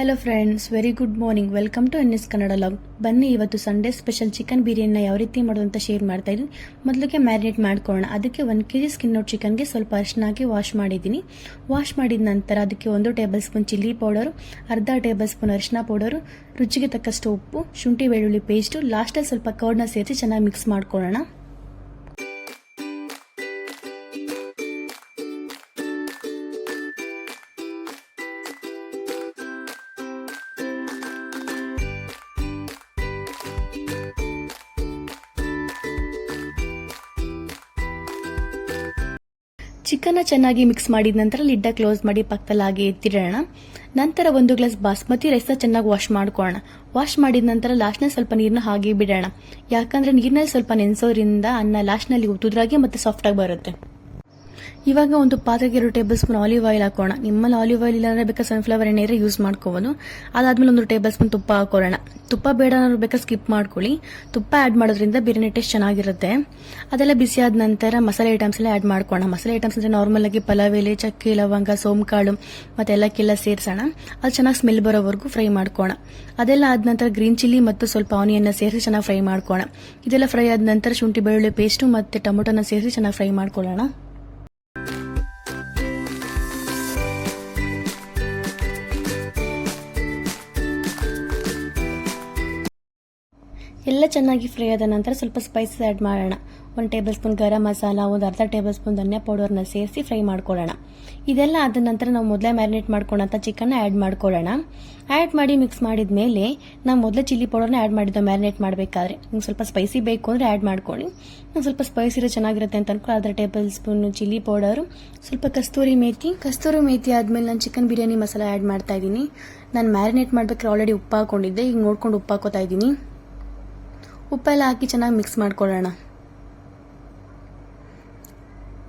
Hello friends very good morning welcome to N S Kannada log ಬನ್ನಿ, ಇವತ್ತು Sunday special chicken ಬಿರಿಯಾನಿನ ಯಾವ ರೀತಿ ಮಾಡೋದು ಅಂತ ಶೇರ್ ಮಾಡ್ತಾ ಇದ್ದೀನಿ. ಮೊದಲಿಗೆ ಮ್ಯಾರಿನೇಟ್ ಮಾಡ್ಕೊಳ್ಳೋಣ. ಅದಕ್ಕೆ ಒಂದು ಕೆ ಜಿ ಸ್ಕಿನ್ ಔಟ್ ಚಿಕನ್ಗೆ ಸ್ವಲ್ಪ ಅರಿಶಿನ ಹಾಕಿ ವಾಶ್ ಮಾಡಿದ್ದೀನಿ. ವಾಶ್ ಮಾಡಿದ ನಂತರ ಅದಕ್ಕೆ ಒಂದು ಟೇಬಲ್ ಸ್ಪೂನ್ ಚಿಲ್ಲಿ ಪೌಡರು ಅರ್ಧ ಟೇಬಲ್ ಸ್ಪೂನ್ ಅರಿಶಿನ ಪೌಡರು ರುಚಿಗೆ ತಕ್ಕಷ್ಟು ಉಪ್ಪು, ಶುಂಠಿ, ಬೆಳ್ಳುಳ್ಳಿ ಪೇಸ್ಟು ಲಾಸ್ಟಲ್ಲಿ ಸ್ವಲ್ಪ ಕರ್ಡ್ನ ಸೇರಿಸಿ ಚೆನ್ನಾಗಿ ಮಿಕ್ಸ್ ಮಾಡ್ಕೊಳ್ಳೋಣ. ಚಿಕನ್ನ ಚೆನ್ನಾಗಿ ಮಿಕ್ಸ್ ಮಾಡಿದ ನಂತರ ಲಿಡ್ಡ ಕ್ಲೋಸ್ ಮಾಡಿ ಪಕ್ಕದಲ್ಲಿ ಹಾಗೆ ಎತ್ತಿಡೋಣ. ನಂತರ ಒಂದು ಗ್ಲಾಸ್ ಬಾಸ್ಮತಿ ರೈಸ್ನ ಚೆನ್ನಾಗಿ ವಾಶ್ ಮಾಡ್ಕೊಳ್ಳೋಣ. ವಾಶ್ ಮಾಡಿದ ನಂತರ ಲಾಸ್ಟ್ನಲ್ಲಿ ಸ್ವಲ್ಪ ನೀರನ್ನ ಹಾಗೆ ಬಿಡೋಣ. ಯಾಕಂದ್ರೆ ನೀರಿನಲ್ಲಿ ಸ್ವಲ್ಪ ನೆನೆಸೋದ್ರಿಂದ ಅನ್ನ ಲಾಸ್ಟ್ನಲ್ಲಿ ಉದುರಾಗಿ ಮತ್ತೆ ಸಾಫ್ಟಾಗಿ ಬರುತ್ತೆ. ಇವಾಗ ಒಂದು ಪಾತ್ರೆಗೆ ಎರಡು ಟೇಬಲ್ ಸ್ಪೂನ್ ಆಲಿವ್ ಆಯಿಲ್ ಹಾಕೋಣ. ನಿಮ್ಮಲ್ಲಿ ಆಲಿವ್ ಆಯಿಲ್ ಇಲ್ಲಾಂದ್ರೆ ಬೇಕಾ ಸನ್ಫ್ಲವರ್ ಎಣ್ಣೆ ಯೂಸ್ ಮಾಡ್ಕೋಬೋದು. ಅದಾದ್ಮೇಲೆ ಒಂದು ಟೇಬಲ್ ಸ್ಪೂನ್ ತುಪ್ಪ ಹಾಕೋಣ. ತುಪ್ಪ ಬೇಡ ಅನ್ನೋರು ಬೇಕಾ ಸ್ಕಿಪ್ ಮಾಡ್ಕೊಳ್ಳಿ. ತುಪ್ಪ ಆ್ಯಡ್ ಮಾಡೋದ್ರಿಂದ ಬಿರಿಯಾನಿ ಟೇಸ್ಟ್ ಚೆನ್ನಾಗಿರುತ್ತೆ. ಅದೆಲ್ಲ ಬಿಸಿ ಆದ ನಂತರ ಮಸಾಲೆ ಐಟಮ್ಸ್ ಎಲ್ಲ ಆ್ಯಡ್ ಮಾಡ್ಕೋಣ. ಮಸಾಲೆ ಐಟಮ್ಸ್ ಅಂದರೆ ನಾರ್ಮಲ್ ಆಗಿ ಪಲಾವ್, ಎಲೆ, ಚಕ್ಕೆ, ಲವಂಗ, ಸೋಂಕಾಳು ಮತ್ತೆ ಎಲ್ಲಕ್ಕೆಲ್ಲ ಸೇರಿಸೋಣ. ಅದು ಚೆನ್ನಾಗಿ ಸ್ಮೆಲ್ ಬರೋವರೆಗೂ ಫ್ರೈ ಮಾಡ್ಕೋಣ. ಅದೆಲ್ಲ ಆದ ನಂತರ ಗ್ರೀನ್ ಚಿಲ್ಲಿ ಮತ್ತು ಸ್ವಲ್ಪ ಆನಿಯನ್ನ ಸೇರಿಸಿ ಚೆನ್ನಾಗಿ ಫ್ರೈ ಮಾಡ್ಕೋಣ. ಇದೆಲ್ಲ ಫ್ರೈ ಆದ ನಂತರ ಶುಂಠಿ ಬೆಳ್ಳುಳ್ಳಿ ಪೇಸ್ಟು ಮತ್ತು ಟೊಮೊಟೊನ ಸೇರಿಸಿ ಚೆನ್ನಾಗಿ ಫ್ರೈ ಮಾಡ್ಕೊಳ್ಳೋಣ. ಎಲ್ಲ ಚೆನ್ನಾಗಿ ಫ್ರೈ ಆದ ನಂತರ ಸ್ವಲ್ಪ ಸ್ಪೈಸಸ್ ಆ್ಯಡ್ ಮಾಡೋಣ. ಒಂದು ಟೇಬಲ್ ಸ್ಪೂನ್ ಗರಂ ಮಸಾಲ, ಒಂದು ಅರ್ಧ ಟೇಬಲ್ ಸ್ಪೂನ್ ಧನಿಯಾ ಪೌಡರ್ನ ಸೇರಿಸಿ ಫ್ರೈ ಮಾಡ್ಕೊಳ್ಳೋಣ. ಇದೆಲ್ಲ ಆದ ನಂತರ ನಾವು ಮೊದಲೇ ಮ್ಯಾರಿನೇಟ್ ಮಾಡ್ಕೊಳ್ಳೋಂಥ ಚಿಕನ್ನ ಆ್ಯಡ್ ಮಾಡ್ಕೊಳ್ಳೋಣ. ಆ್ಯಡ್ ಮಾಡಿ ಮಿಕ್ಸ್ ಮಾಡಿದ ಮೇಲೆ ನಾವು ಮೊದಲೇ ಚಿಲ್ಲಿ ಪೌಡರ್ನ ಆ್ಯಡ್ ಮಾಡಿದ್ದು ಮ್ಯಾರಿನೇಟ್ ಮಾಡಬೇಕಾದ್ರೆ. ನಿಮ್ಗೆ ಸ್ವಲ್ಪ ಸ್ಪೈಸಿ ಬೇಕು ಅಂದರೆ ಆ್ಯಡ್ ಮಾಡ್ಕೊಳ್ಳಿ. ನಾವು ಸ್ವಲ್ಪ ಸ್ಪೈಸಿ ಇರೋ ಚೆನ್ನಾಗಿರುತ್ತೆ ಅಂತ ಅನ್ಕೊಂಡು ಅರ್ಧ ಟೇಬಲ್ ಸ್ಪೂನ್ ಚಿಲ್ಲಿ ಪೌಡರು ಸ್ವಲ್ಪ ಕಸ್ತೂರಿ ಮೇತಿ. ಕಸ್ತೂರಿ ಮೇತಿ ಆದಮೇಲೆ ನಾನು ಚಿಕನ್ ಬಿರಿಯಾನಿ ಮಸಾಲ ಆ್ಯಡ್ ಮಾಡ್ತಾ ಇದ್ದೀನಿ. ನಾನು ಮ್ಯಾರಿನೇಟ್ ಮಾಡಬೇಕಾದ್ರೆ ಆಲ್ರೆಡಿ ಉಪ್ಪು ಹಾಕೊಂಡಿದ್ದೆ. ಈಗ ನೋಡ್ಕೊಂಡು ಉಪ್ಪು ಹಾಕೋತಾ ಇದ್ದೀನಿ. ಉಪ್ಪೆಲ್ಲ ಹಾಕಿ ಚೆನ್ನಾಗಿ ಮಿಕ್ಸ್ ಮಾಡ್ಕೊಳ್ಳೋಣ.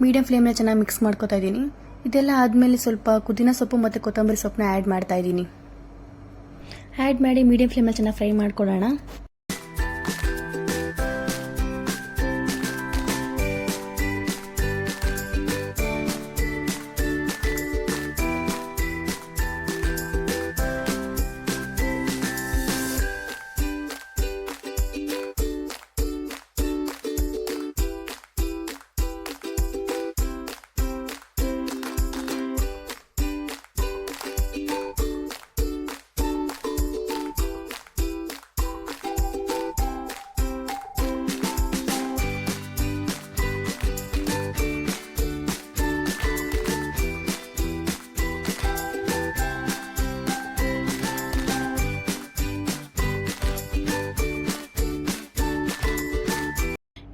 ಮೀಡಿಯಂ ಫ್ಲೇಮ್ನ ಚೆನ್ನಾಗಿ ಮಿಕ್ಸ್ ಮಾಡ್ಕೊತಾ ಇದ್ದೀನಿ. ಇದೆಲ್ಲ ಆದಮೇಲೆ ಸ್ವಲ್ಪ ಪುದೀನ ಸೊಪ್ಪು ಮತ್ತು ಕೊತ್ತಂಬರಿ ಸೊಪ್ಪನ್ನ ಆ್ಯಡ್ ಮಾಡ್ತಾ ಇದ್ದೀನಿ. ಆ್ಯಡ್ ಮಾಡಿ ಮೀಡಿಯಂ ಫ್ಲೇಮಲ್ಲಿ ಚೆನ್ನಾಗಿ ಫ್ರೈ ಮಾಡ್ಕೊಳ್ಳೋಣ.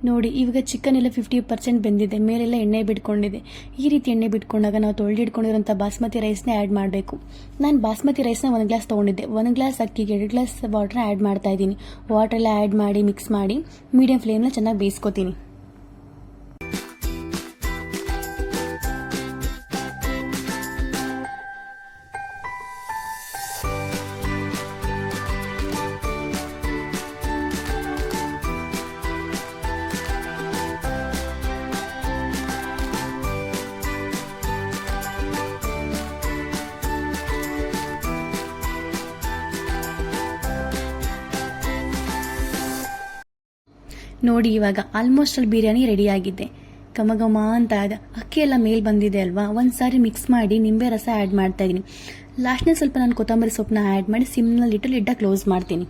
ನೋಡಿ, ಇವಾಗ ಚಿಕನ್ ಎಲ್ಲ ಫಿಫ್ಟಿ ಪರ್ಸೆಂಟ್ ಬೆಂದಿದೆ, ಮೇಲೆಲ್ಲ ಎಣ್ಣೆ ಬಿಟ್ಕೊಂಡಿದೆ. ಈ ರೀತಿ ಎಣ್ಣೆ ಬಿಟ್ಕೊಂಡಾಗ ನಾವು ತೊಳೆದಿಟ್ಕೊಂಡಿರೋಂಥ ಬಾಸ್ಮತಿ ರೈಸ್ನ ಆ್ಯಡ್ ಮಾಡಬೇಕು. ನಾನು ಬಾಸ್ಮತಿ ರೈಸ್ನ ಒಂದು ಗ್ಲಾಸ್ ತೊಗೊಂಡಿದ್ದೆ. ಒಂದು ಗ್ಲಾಸ್ ಅಕ್ಕಿಗೆ ಎರಡು ಗ್ಲಾಸ್ ವಾಟರ್ನ ಆ್ಯಡ್ ಮಾಡ್ತಾ ಇದ್ದೀನಿ. ವಾಟರ್ ಎಲ್ಲ ಆ್ಯಡ್ ಮಾಡಿ ಮಿಕ್ಸ್ ಮಾಡಿ ಮೀಡಿಯಂ ಫ್ಲೇಮ್ನ ಚೆನ್ನಾಗಿ ಬೇಯಿಸ್ಕೊತೀನಿ. ನೋಡಿ ಇವಾಗ ಆಲ್ಮೋಸ್ಟ್ ಅಲ್ಲಿ ಬಿರಿಯಾನಿ ರೆಡಿ ಆಗಿದೆ. ಘಮ ಘಮ ಅಂತ ಇದೆ ಅಕ್ಕಿ ಎಲ್ಲ ಮೇಲ್ ಬಂದಿದೆ ಅಲ್ವಾ? ಒಂದು ಸಾರಿ ಮಿಕ್ಸ್ ಮಾಡಿ ನಿಂಬೆ ರಸ ಆ್ಯಡ್ ಮಾಡ್ತಾ ಇದ್ದೀನಿ ಲಾಸ್ಟ್ನೇ ಸ್ವಲ್ಪ ನಾನು ಕೊತ್ತಂಬರಿ ಸೊಪ್ಪನ್ನ ಆ್ಯಡ್ ಮಾಡಿ ಸಿಮ್ನಲ್ಲಿ ಇಟ್ಟು ಲಿಡ್ಡ ಕ್ಲೋಸ್ ಮಾಡ್ತೀನಿ.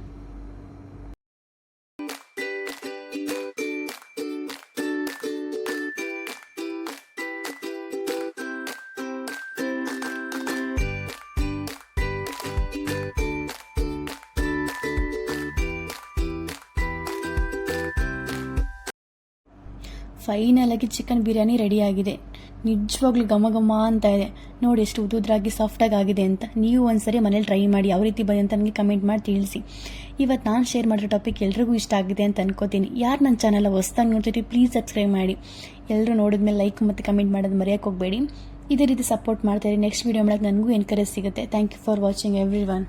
ಫೈನಲ್ ಆಗಿ ಚಿಕನ್ ಬಿರಿಯಾನಿ ರೆಡಿ ಆಗಿದೆ. ನಿಜವಾಗ್ಲೂ ಘಮ ಘಮ ಅಂತ ಇದೆ. ನೋಡಿ ಎಷ್ಟು ಉದುದ್ರಾಗಿ ಸಾಫ್ಟಾಗಿ ಆಗಿದೆ ಅಂತ. ನೀವು ಒಂದ್ಸರಿ ಮನೇಲಿ ಟ್ರೈ ಮಾಡಿ, ಯಾವ ರೀತಿ ಬಂದೆ ಅಂತ ನನಗೆ ಕಮೆಂಟ್ ಮಾಡಿ ತಿಳಿಸಿ. ಇವತ್ತು ನಾನು ಶೇರ್ ಮಾಡಿರೋ ಟಾಪಿಕ್ ಎಲ್ರಿಗೂ ಇಷ್ಟ ಆಗಿದೆ ಅಂತ ಅನ್ಕೋತೀನಿ. ಯಾರು ನನ್ನ ಚಾನಲ್ ಹೊಸ್ದಾಗಿ ನೋಡ್ತೀರಿ ಪ್ಲೀಸ್ ಸಬ್ಸ್ಕ್ರೈಬ್ ಮಾಡಿ. ಎಲ್ಲರೂ ನೋಡಿದ್ಮೇಲೆ ಲೈಕ್ ಮತ್ತು ಕಮೆಂಟ್ ಮಾಡೋದು ಮರೆಯೋಕ್ಕೆ ಇದೇ ರೀತಿ ಸಪೋರ್ಟ್ ಮಾಡ್ತಾರೆ ನೆಕ್ಸ್ಟ್ ವೀಡಿಯೋ ಮಾಡೋಕ್ಕೆ ನನಗೂ ಎನ್ಕರೇಜ್ ಸಿಗುತ್ತೆ. Thank you for watching everyone